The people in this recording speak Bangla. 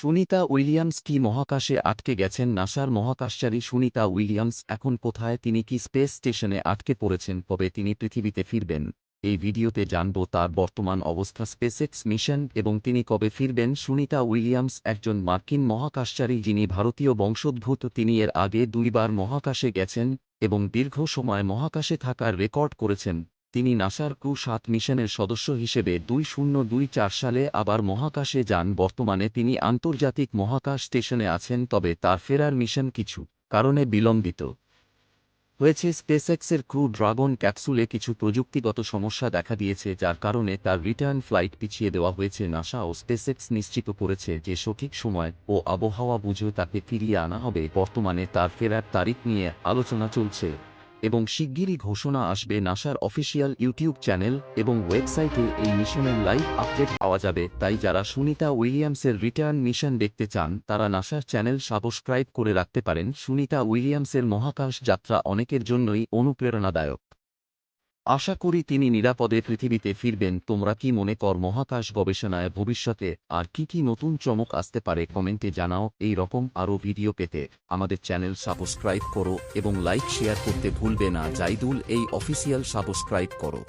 সুনিতা উইলিয়ামস কি মহাকাশে আটকে গেছেন? নাসার মহাকাশচারী সুনিতা উইলিয়ামস এখন কোথায়? তিনি কি স্পেস স্টেশনে আটকে পড়েছেন? কবে তিনি পৃথিবীতে ফিরবেন? এই ভিডিওতে জানব তার বর্তমান অবস্থা, স্পেসএক্স মিশন, এবং তিনি কবে ফিরবেন? সুনিতা উইলিয়ামস একজন মার্কিন মহাকাশচারী যিনি ভারতীয় বংশোদ্ভূত। তিনি এর আগে দুইবার মহাকাশে গেছেন এবং দীর্ঘ সময় মহাকাশে থাকার রেকর্ড করেছেন। তিনি নাসার ক্রু সাত মিশনের সদস্য হিসেবে দুই শূন্য দুই চার সালে আবার মহাকাশে যান। বর্তমানে তিনি আন্তর্জাতিক মহাকাশ স্টেশনে আছেন, তবে তার ফেরার মিশন কিছু কারণে বিলম্বিত। হয়েছে স্পেসএক্সের ক্রু ড্রাগন ক্যাপসুলে কিছু প্রযুক্তিগত সমস্যা দেখা দিয়েছে, যার কারণে তার রিটার্ন ফ্লাইট পিছিয়ে দেওয়া হয়েছে। নাসা ও স্পেসএক্স নিশ্চিত করেছে যে সঠিক সময় ও আবহাওয়া বুঝে তাকে ফিরিয়ে আনা হবে। বর্তমানে তার ফেরার তারিখ নিয়ে আলোচনা চলছে। এবং শিগগিরই ঘোষণা আসবে নাসার অফিসিয়াল ইউটিউব চ্যানেল এবং ওয়েবসাইটে এই মিশনের লাইভ আপডেট পাওয়া যাবে। তাই যারা সুনিতা উইলিয়ামসের রিটার্ন মিশন দেখতে চান, তারা নাসার চ্যানেল সাবস্ক্রাইব করে রাখতে পারেন। সুনিতা উইলিয়ামসের মহাকাশ যাত্রা অনেকের জন্যই অনুপ্রেরণাদায়ক। আশা করি তিনি নিরাপদে পৃথিবীতে ফিরবেন। তোমরা কি মনে কর মহাকাশ গবেষণায় ভবিষ্যতে আর কি কি নতুন চমক আসতে পারে? কমেন্টে জানাও। এই রকম আরও ভিডিও পেতে আমাদের চ্যানেল সাবস্ক্রাইব করো এবং লাইক, শেয়ার করতে ভুলবে না। জাইদুল, এই অফিসিয়াল সাবস্ক্রাইব করো।